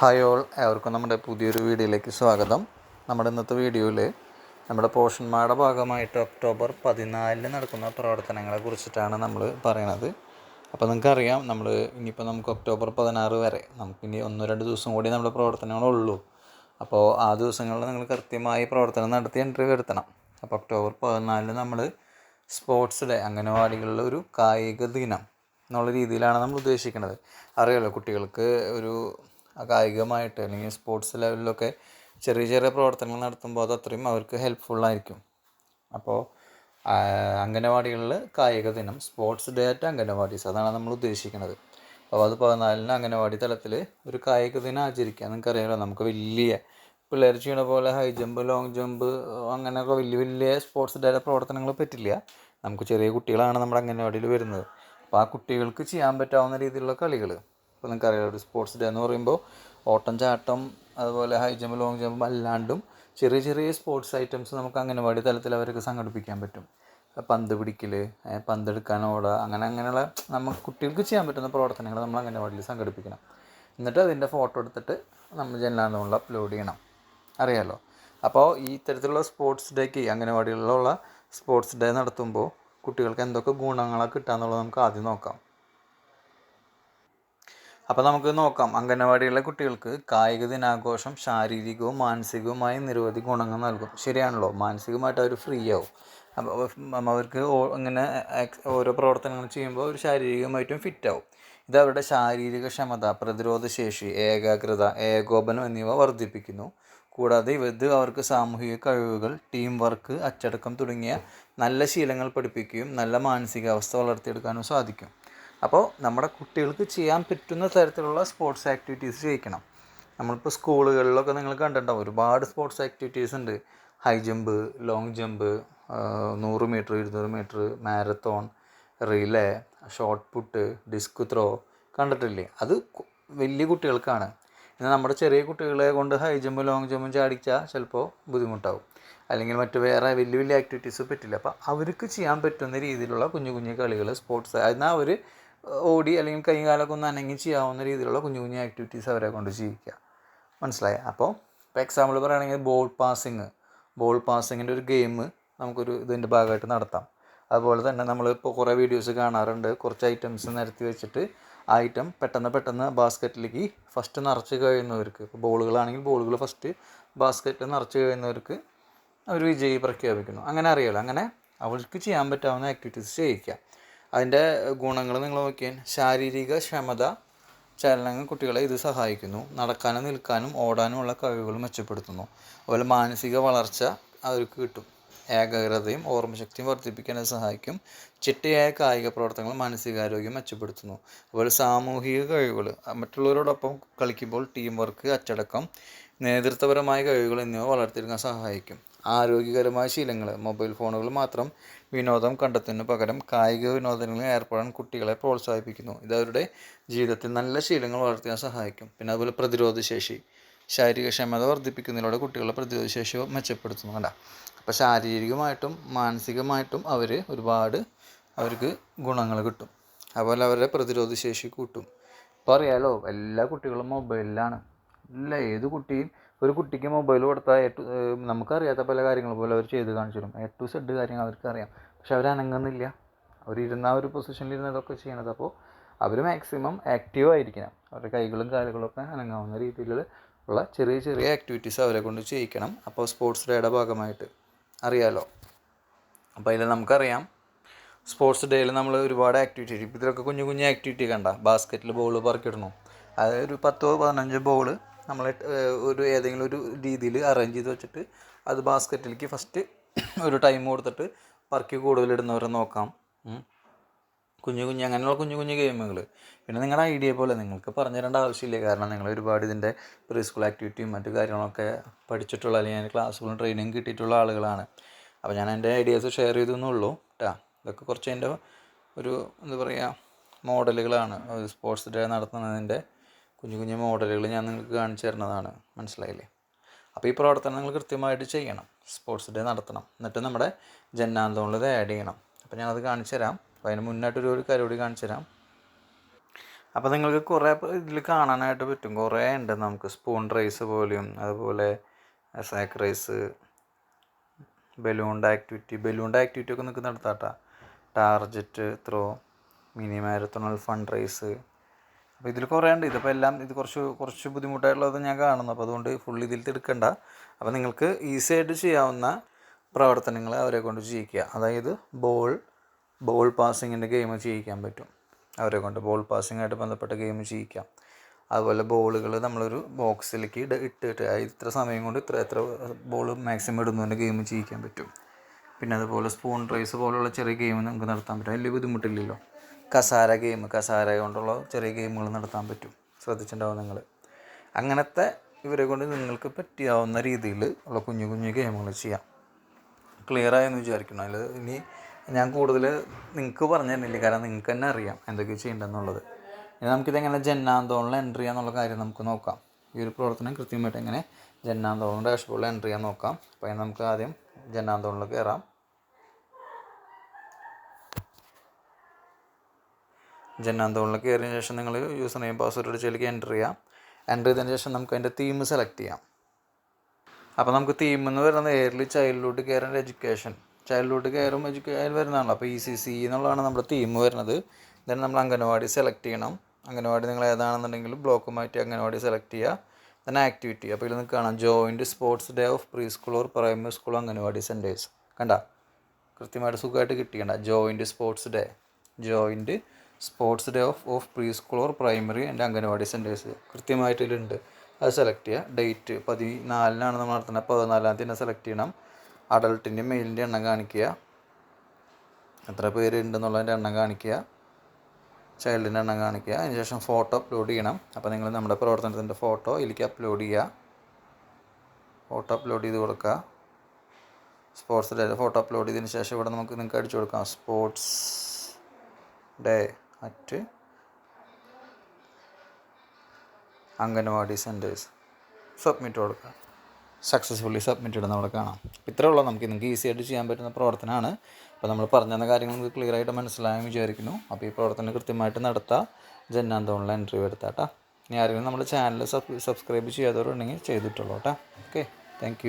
Hi all ഏവർക്കും നമ്മുടെ പുതിയൊരു വീഡിയോയിലേക്ക് സ്വാഗതം. നമ്മുടെ ഇന്നത്തെ വീഡിയോയിൽ നമ്മുടെ പോഷന്മാരുടെ ഭാഗമായിട്ട് ഒക്ടോബർ പതിനാലിന് നടക്കുന്ന പ്രവർത്തനങ്ങളെ കുറിച്ചിട്ടാണ് നമ്മൾ പറയണത്. അപ്പോൾ നിങ്ങൾക്കറിയാം നമ്മൾ ഇനിയിപ്പോൾ നമുക്ക് ഒക്ടോബർ പതിനാറ് വരെ നമുക്കിനി ഒന്നോ രണ്ട് ദിവസം കൂടി നമ്മുടെ പ്രവർത്തനങ്ങളുള്ളൂ. അപ്പോൾ ആ ദിവസങ്ങളിൽ നിങ്ങൾ കൃത്യമായി പ്രവർത്തനം നടത്തി എൻട്രി വരുത്തണം. അപ്പോൾ ഒക്ടോബർ പതിനാലിന് നമ്മൾ സ്പോർട്സ് ഡേ അംഗനവാടികളിലെ ഒരു കായിക ദിനം എന്നുള്ള രീതിയിലാണ് നമ്മൾ ഉദ്ദേശിക്കുന്നത് അറിയാമല്ലോ കുട്ടികൾക്ക് ഒരു കായികമായിട്ട് അല്ലെങ്കിൽ സ്പോർട്സ് ലെവലിലൊക്കെ ചെറിയ ചെറിയ പ്രവർത്തനങ്ങൾ നടത്തുമ്പോൾ അത് അത്രയും അവർക്ക് ഹെൽപ്ഫുള്ളായിരിക്കും അപ്പോൾ അംഗനവാടികളിൽ കായിക ദിനം സ്പോർട്സ് ഡേ അറ്റ് അംഗനവാടീസ് അതാണ് നമ്മൾ ഉദ്ദേശിക്കുന്നത്. അപ്പോൾ അത് പതിനാലിന് അംഗനവാടി തലത്തിൽ ഒരു കായിക ദിനം ആചരിക്കുക. നിങ്ങൾക്കറിയാമല്ലോ നമുക്ക് വലിയ പിള്ളേർ ചെയ്യണ പോലെ ഹൈ ജമ്പ് ലോങ് ജമ്പ് അങ്ങനെയൊക്കെ വലിയ വലിയ സ്പോർട്സ് ഡേയുടെ പ്രവർത്തനങ്ങൾ പറ്റില്ല. നമുക്ക് ചെറിയ കുട്ടികളാണ് നമ്മുടെ അംഗനവാടിയിൽ വരുന്നത്. അപ്പോൾ ആ കുട്ടികൾക്ക് ചെയ്യാൻ പറ്റാവുന്ന രീതിയിലുള്ള കളികൾ ഇപ്പോൾ നിങ്ങൾക്കറിയാം ഒരു സ്പോർട്സ് ഡേ എന്ന് പറയുമ്പോൾ ഓട്ടം ചാട്ടം അതുപോലെ ഹൈ ജമ്പ് ലോങ് ജമ്പ് അല്ലാണ്ടും ചെറിയ ചെറിയ സ്പോർട്സ് ഐറ്റംസ് നമുക്ക് അംഗനവാടി തലത്തിൽ അവർക്ക് സംഘടിപ്പിക്കാൻ പറ്റും. പന്ത് പിടിക്കൽ പന്തെടുക്കാൻ ഓടുക അങ്ങനെ അങ്ങനെയുള്ള നമുക്ക് കുട്ടികൾക്ക് ചെയ്യാൻ പറ്റുന്ന പ്രവർത്തനങ്ങൾ നമ്മൾ അംഗനവാടിയിൽ സംഘടിപ്പിക്കണം. എന്നിട്ട് അതിന്റെ ഫോട്ടോ എടുത്തിട്ട് നമ്മൾ ജനലാന്തമുള്ള അപ്ലോഡ് ചെയ്യണം. അറിയാമല്ലോ അപ്പോൾ ഈ തരത്തിലുള്ള സ്പോർട്സ് ഡേക്ക് അംഗനവാടികളിലുള്ള സ്പോർട്സ് ഡേ നടത്തുമ്പോൾ കുട്ടികൾക്ക് എന്തൊക്കെ ഗുണങ്ങളാണ് കിട്ടുക എന്നുള്ളത് നമുക്ക് ആദ്യം നോക്കാം. അപ്പോൾ നമുക്ക് നോക്കാം. അംഗനവാടിയിലെ കുട്ടികൾക്ക് കായിക ദിനാഘോഷം ശാരീരികവും മാനസികവുമായ നിരവധി ഗുണങ്ങൾ നൽകും. ശരിയാണല്ലോ? മാനസികമായിട്ട് അവർ ഫ്രീ ആവും. അപ്പോൾ അവർക്ക് ഇങ്ങനെ ഓരോ പ്രവർത്തനങ്ങൾ ചെയ്യുമ്പോൾ അവർ ശാരീരികമായിട്ടും ഫിറ്റാവും ഇത് അവരുടെ ശാരീരിക ക്ഷമത പ്രതിരോധശേഷി ഏകാഗ്രത ഏകോപനം എന്നിവ വർദ്ധിപ്പിക്കുന്നു. കൂടാതെ ഇത് അവർക്ക് സാമൂഹിക കഴിവുകൾ ടീം വർക്ക് അച്ചടക്കം തുടങ്ങിയ നല്ല ശീലങ്ങൾ പഠിപ്പിക്കുകയും നല്ല മാനസികാവസ്ഥ വളർത്തിയെടുക്കാനും സാധിക്കും. അപ്പോൾ നമ്മുടെ കുട്ടികൾക്ക് ചെയ്യാൻ പറ്റുന്ന തരത്തിലുള്ള സ്പോർട്സ് ആക്ടിവിറ്റീസ് ചെയ്യിക്കണം. നമ്മളിപ്പോൾ സ്കൂളുകളിലൊക്കെ നിങ്ങൾ കണ്ടിട്ടുണ്ടാവും ഒരുപാട് സ്പോർട്സ് ആക്ടിവിറ്റീസ് ഉണ്ട്. ഹൈ ജമ്പ് ലോങ് ജമ്പ് നൂറ് മീറ്റർ ഇരുന്നൂറ് metre marathon relay shot put disc throw കണ്ടിട്ടില്ലേ? അത് വലിയ കുട്ടികൾക്കാണ്. എന്നാൽ നമ്മുടെ ചെറിയ കുട്ടികളെ കൊണ്ട് ഹൈ ജമ്പ് ലോങ് ജമ്പും ചാടിച്ചാൽ ചിലപ്പോൾ ബുദ്ധിമുട്ടാവും. അല്ലെങ്കിൽ മറ്റു വേറെ വലിയ വലിയ ആക്ടിവിറ്റീസ് പറ്റില്ല. അപ്പോൾ അവർക്ക് ചെയ്യാൻ പറ്റുന്ന രീതിയിലുള്ള കുഞ്ഞു കുഞ്ഞു കളികൾ സ്പോർട്സ് എന്നാൽ അവർ ഓടി അല്ലെങ്കിൽ കൈകാലൊക്കെ ഒന്ന് അനങ്ങി ചെയ്യാവുന്ന രീതിയിലുള്ള കുഞ്ഞു കുഞ്ഞു ആക്ടിവിറ്റീസ് അവരെ കൊണ്ട് ചെയ്യിക്കുക മനസ്സിലായി? അപ്പോൾ ഇപ്പോൾ എക്സാമ്പിൾ പറയുകയാണെങ്കിൽ ബോൾ പാസിങ് ബോൾ പാസിങ്ങിന്റെ ഒരു ഗെയിം നമുക്കൊരു ഇതിന്റെ ഭാഗമായിട്ട് നടത്താം. അതുപോലെ തന്നെ നമ്മൾ ഇപ്പോൾ കുറേ വീഡിയോസ് കാണാറുണ്ട്. കുറച്ച് ഐറ്റംസ് നിരത്തി വെച്ചിട്ട് ആ ഐറ്റം പെട്ടെന്ന് പെട്ടെന്ന് ബാസ്ക്കറ്റിലേക്ക് ഫസ്റ്റ് നിറച്ച് കഴിയുന്നവർക്ക് ഇപ്പോൾ ബോളുകളാണെങ്കിൽ ബോളുകൾ ഫസ്റ്റ് ബാസ്ക്കറ്റിൽ നിറച്ച് കഴിയുന്നവർക്ക് അവർ വിജയി പ്രഖ്യാപിക്കുന്നു. അങ്ങനെ അറിയാലോ. അങ്ങനെ അവൾക്ക് ചെയ്യാൻ പറ്റാവുന്ന ആക്ടിവിറ്റീസ് ചെയ്യിക്കുക അതിന്റെ ഗുണങ്ങൾ നിങ്ങൾ നോക്കിയാൽ ശാരീരിക ക്ഷമത ചലനങ്ങൾ കുട്ടികളെ ഇത് സഹായിക്കുന്നു. നടക്കാനും നിൽക്കാനും ഓടാനുമുള്ള കഴിവുകൾ മെച്ചപ്പെടുത്തുന്നു. അതുപോലെ മാനസിക വളർച്ച അവർക്ക് കിട്ടും. ഏകാഗ്രതയും ഓർമ്മശക്തിയും വർദ്ധിപ്പിക്കാൻ സഹായിക്കും. ചിട്ടയായ കായിക പ്രവർത്തനങ്ങൾ മാനസികാരോഗ്യം മെച്ചപ്പെടുത്തുന്നു. അതുപോലെ സാമൂഹിക കഴിവുകൾ മറ്റുള്ളവരോടൊപ്പം കളിക്കുമ്പോൾ ടീം വർക്ക് അച്ചടക്കം നേതൃത്വപരമായ കഴിവുകൾ എന്നിവ വളർത്തിയെടുക്കാൻ സഹായിക്കും. ആരോഗ്യകരമായ ശീലങ്ങൾ മൊബൈൽ ഫോണുകൾ മാത്രം വിനോദം കണ്ടെത്തുന്നതിന് പകരം കായിക വിനോദങ്ങളിൽ ഏർപ്പെടാൻ കുട്ടികളെ പ്രോത്സാഹിപ്പിക്കുന്നു. ഇത് അവരുടെ ജീവിതത്തിൽ നല്ല ശീലങ്ങൾ വളർത്താൻ സഹായിക്കും. പിന്നെ അതുപോലെ പ്രതിരോധശേഷി. ശാരീരികക്ഷമത വർദ്ധിപ്പിക്കുന്നതിലൂടെ കുട്ടികളുടെ പ്രതിരോധശേഷി മെച്ചപ്പെടുത്തുന്നു കണ്ട അപ്പോൾ ശാരീരികമായിട്ടും മാനസികമായിട്ടും അവർ ഒരുപാട് അവർക്ക് ഗുണങ്ങൾ കിട്ടും. അതുപോലെ അവരുടെ പ്രതിരോധശേഷി കൂട്ടും. ഇപ്പോൾ അറിയാലോ എല്ലാ കുട്ടികളും മൊബൈലിലാണ്. ഇല്ല ഏത് കുട്ടിയും ഒരു കുട്ടിക്ക് മൊബൈൽ കൊടുത്താൽ നമുക്കറിയാത്ത പല കാര്യങ്ങൾ പോലെ അവർ ചെയ്ത് കാണിച്ചു തരും. ടു സെഡ് കാര്യങ്ങൾ അവർക്കറിയാം. പക്ഷെ അവർ അനങ്ങുന്നില്ല. അവരിരുന്ന ആ ഒരു പൊസിഷനിൽ ഇരുന്നതൊക്കെ ചെയ്യണത്. അപ്പോൾ അവർ മാക്സിമം ആക്റ്റീവ് ആയിരിക്കണം. അവരുടെ കൈകളും കാലുകളും ഒക്കെ അനങ്ങാവുന്ന രീതിയിലുള്ള ഉള്ള ചെറിയ ചെറിയ ആക്ടിവിറ്റീസ് അവരെ കൊണ്ട് ചെയ്യിക്കണം. അപ്പോൾ സ്പോർട്സ് ഡേയുടെ ഭാഗമായിട്ട്. അറിയാലോ? അപ്പോൾ അതിൽ നമുക്കറിയാം. സ്പോർട്സ് ഡേയിൽ നമ്മൾ ഒരുപാട് ആക്ടിവിറ്റി ഇതിലൊക്കെ കുഞ്ഞു കുഞ്ഞു ആക്ടിവിറ്റി കണ്ട? ബാസ്ക്കറ്റിൽ ബോൾ പറക്കിടണം. അതായത് ഒരു പത്തോ പതിനഞ്ചോ ബോൾ നമ്മൾ ഒരു ഏതെങ്കിലും ഒരു രീതിയിൽ അറേഞ്ച് ചെയ്ത് വെച്ചിട്ട് അത് ബാസ്ക്കറ്റിലേക്ക് ഫസ്റ്റ് ഒരു ടൈം കൊടുത്തിട്ട് പറക്കി കൂടുതലിടുന്നവരെ നോക്കാം. കുഞ്ഞു കുഞ്ഞു അങ്ങനെയുള്ള കുഞ്ഞു കുഞ്ഞു ഗെയിമുകൾ പിന്നെ നിങ്ങളുടെ ഐഡിയ പോലെ നിങ്ങൾക്ക് പറഞ്ഞു തരേണ്ട ആവശ്യമില്ല. കാരണം നിങ്ങൾ ഒരുപാട് ഇതിന്റെ പ്രീ സ്കൂൾ ആക്ടിവിറ്റിയും മറ്റു കാര്യങ്ങളൊക്കെ പഠിച്ചിട്ടുള്ള അല്ലെങ്കിൽ ക്ലാസ്സുകളും ട്രെയിനിങ് കിട്ടിയിട്ടുള്ള ആളുകളാണ്. അപ്പോൾ ഞാൻ എന്റെ ഐഡിയാസ് ഷെയർ ചെയ്തെന്നുള്ളൂ കേട്ടോ ഇതൊക്കെ കുറച്ച് എന്റെ ഒരു എന്താ പറയുക മോഡലുകളാണ് സ്പോർട്സ് ഡേ നടത്തുന്നതിന്റെ കുഞ്ഞു കുഞ്ഞു മോഡലുകൾ ഞാൻ നിങ്ങൾക്ക് കാണിച്ചു തരുന്നതാണ്. മനസ്സിലായില്ലേ? അപ്പോൾ ഈ പ്രവർത്തനങ്ങൾ കൃത്യമായിട്ട് ചെയ്യണം. സ്പോർട്സ് ഡേ നടത്തണം. എന്നിട്ട് നമ്മുടെ ജന്നാന്തോണിൽ ഇത് ആഡ് ചെയ്യണം. അപ്പോൾ ഞാനത് കാണിച്ചു തരാം. അപ്പോൾ അതിന് മുന്നായിട്ടൊരു ഒരു കാര്യം കൂടി കാണിച്ചു തരാം. അപ്പോൾ നിങ്ങൾക്ക് കുറേ ഇതിൽ കാണാനായിട്ട് പറ്റും. കുറേ ഉണ്ട് നമുക്ക്. സ്പൂൺ റൈസ് പോലെയും അതുപോലെ sack race balloon activity balloon activity ഒക്കെ നിങ്ങൾക്ക് നടത്താം ടാർജറ്റ് ത്രോ മിനി മാരത്തോണൽ ഫണ്ട് റൈസ് അപ്പോൾ ഇതിൽ കുറേ ഉണ്ട്. ഇതിപ്പോൾ എല്ലാം ഇത് കുറച്ച് കുറച്ച് ബുദ്ധിമുട്ടായിട്ടുള്ളത് ഞാൻ കാണുന്നു. അപ്പോൾ അതുകൊണ്ട് ഫുൾ ഇതിൽ എടുക്കണ്ട. അപ്പോൾ നിങ്ങൾക്ക് ഈസി ആയിട്ട് ചെയ്യാവുന്ന പ്രവർത്തനങ്ങൾ അവരെ കൊണ്ട് ചെയ്യിക്കുക. അതായത് ബോൾ ബോൾ പാസിങ്ങിന്റെ ഗെയിം ചെയ്യിക്കാൻ പറ്റും. അവരെ കൊണ്ട് ബോൾ പാസിങ്ങായിട്ട് ബന്ധപ്പെട്ട ഗെയിം ചെയ്യിക്കാം. അതുപോലെ ബോളുകൾ നമ്മളൊരു ബോക്സിലേക്ക് ഇട ഇട്ടിട്ട് ഇത്ര സമയം കൊണ്ട് ഇത്ര എത്ര ബോൾ മാക്സിമം ഇടുന്നതിന്റെ ഗെയിം ചെയ്യിക്കാൻ പറ്റും. പിന്നെ അതുപോലെ സ്പൂൺ റൈസ് പോലുള്ള ചെറിയ ഗെയിം നമുക്ക് നടത്താൻ പറ്റും. വലിയ ബുദ്ധിമുട്ടില്ലല്ലോ. കസാര ഗെയിം കസാര കൊണ്ടുള്ള ചെറിയ ഗെയിമുകൾ നടത്താൻ പറ്റും. ശ്രദ്ധിച്ചിട്ടുണ്ടാവും നിങ്ങൾ അങ്ങനത്തെ ഇവരെ കൊണ്ട് നിങ്ങൾക്ക് പറ്റിയാവുന്ന രീതിയിൽ ഉള്ള കുഞ്ഞു കുഞ്ഞു ഗെയിമുകൾ ചെയ്യാം. ക്ലിയർ ആയെന്ന് വിചാരിക്കണം അതിൽ ഇനി ഞാൻ കൂടുതൽ നിങ്ങൾക്ക് പറഞ്ഞു തരുന്നില്ല. കാരണം നിങ്ങൾക്ക് തന്നെ അറിയാം എന്തൊക്കെ ചെയ്യേണ്ടതെന്നുള്ളത് ഇനി നമുക്കിതെങ്ങനെ ജന്നാന്തോണിൽ എൻട്രി ചെയ്യാന്നുള്ള കാര്യം നമുക്ക് നോക്കാം. ഈ ഒരു പ്രവർത്തനം കൃത്യമായിട്ട് എങ്ങനെ ജന്നാന്തോണിൽ ഡാഷ്ബോർഡിൽ എൻട്രി ചെയ്യാൻ നോക്കാം. അപ്പോൾ നമുക്ക് ആദ്യം ജന്നാന്തോണിൽ കയറാം ജന്നാന്തോണിൽ കയറിയതിന് ശേഷം നിങ്ങൾ യൂസർ നെയിം പാസ്വേഡ് അടിച്ചതിലേക്ക് എന്റർ ചെയ്യാം. എന്റർ ചെയ്തതിന് ശേഷം നമുക്ക് അതിന്റെ തീം സെലക്ട് ചെയ്യാം. അപ്പോൾ നമുക്ക് തീം എന്ന് പറയുന്നത് early childhood care and education childhood കെയറും education വരുന്നതാണല്ലോ. അപ്പോൾ ഇ സി സി എന്നുള്ളതാണ് നമ്മുടെ തീം വരുന്നത്. ദെൻ നമ്മൾ അംഗനവാടി സെലക്ട് ചെയ്യണം. അംഗനവാടി നിങ്ങൾ ഏതാണെന്നുണ്ടെങ്കിൽ ബ്ലോക്ക് മാറ്റി അംഗനവാടി സെലക്ട് ചെയ്യുക. ദെൻ ആക്ടിവിറ്റി അപ്പോൾ ഇതിൽ നിങ്ങൾക്ക് കാണാം joint sports day of preschool or primary school anganwadi centres കണ്ട? കൃത്യമായിട്ട് സുഖമായിട്ട് കിട്ടിയണ്ട joint sports day joint sports day of of preschool or primary and anganwadi centres കൃത്യമായിട്ട് ഇതിലുണ്ട്. അത് സെലക്ട് ചെയ്യുക. ഡേറ്റ് പതിനാലിനാണ് നമ്മൾ നടത്തുന്നത്. പതിനാലാം തീയതി സെലക്ട് ചെയ്യണം. അഡൾട്ടിന്റെ മെയിലിന്റെ എണ്ണം കാണിക്കുക. എത്ര പേര് ഉണ്ടെന്നുള്ളതിന്റെ എണ്ണം കാണിക്കുക. ചൈൽഡിന്റെ എണ്ണം കാണിക്കുക. അതിനുശേഷം ഫോട്ടോ അപ്ലോഡ് ചെയ്യണം. അപ്പോൾ നിങ്ങൾ നമ്മുടെ പ്രവർത്തനത്തിന്റെ ഫോട്ടോ ഇതിലേക്ക് അപ്ലോഡ് ചെയ്യുക. ഫോട്ടോ അപ്ലോഡ് ചെയ്ത് കൊടുക്കുക. സ്പോർട്സ് ഡേ ഫോട്ടോ അപ്ലോഡ് ചെയ്തതിന് ശേഷം ഇവിടെ നമുക്ക് നിങ്ങൾക്ക് അടിച്ചു കൊടുക്കാം. Sports day at anganwadi centres submit കൊടുക്കുക. സക്സസ്ഫുള്ളി സബ്മിറ്റ് ഇടുന്ന നമ്മൾ കാണാം. അപ്പോൾ ഇത്രേ ഉള്ളൂ. നമുക്ക് നിങ്ങൾക്ക് ഈസി ആയിട്ട് ചെയ്യാൻ പറ്റുന്ന പ്രവർത്തനമാണ് അപ്പോൾ നമ്മൾ പറഞ്ഞു തന്ന കാര്യങ്ങൾ നിങ്ങൾക്ക് ക്ലിയർ ആയിട്ട് മനസ്സിലായെന്ന് വിചാരിക്കുന്നു. അപ്പോൾ ഈ പ്രവർത്തനം കൃത്യമായിട്ട് നടത്താം. ജന്നാന്തോണിൽ എൻട്രി എടുത്താട്ടാ ഇനി ആരെങ്കിലും നമ്മുടെ ചാനൽ സബ് സബ്സ്ക്രൈബ് ചെയ്യാത്തവരുണ്ടെങ്കിൽ ചെയ്തിട്ടുള്ളൂ കേട്ടോ ഓക്കെ താങ്ക്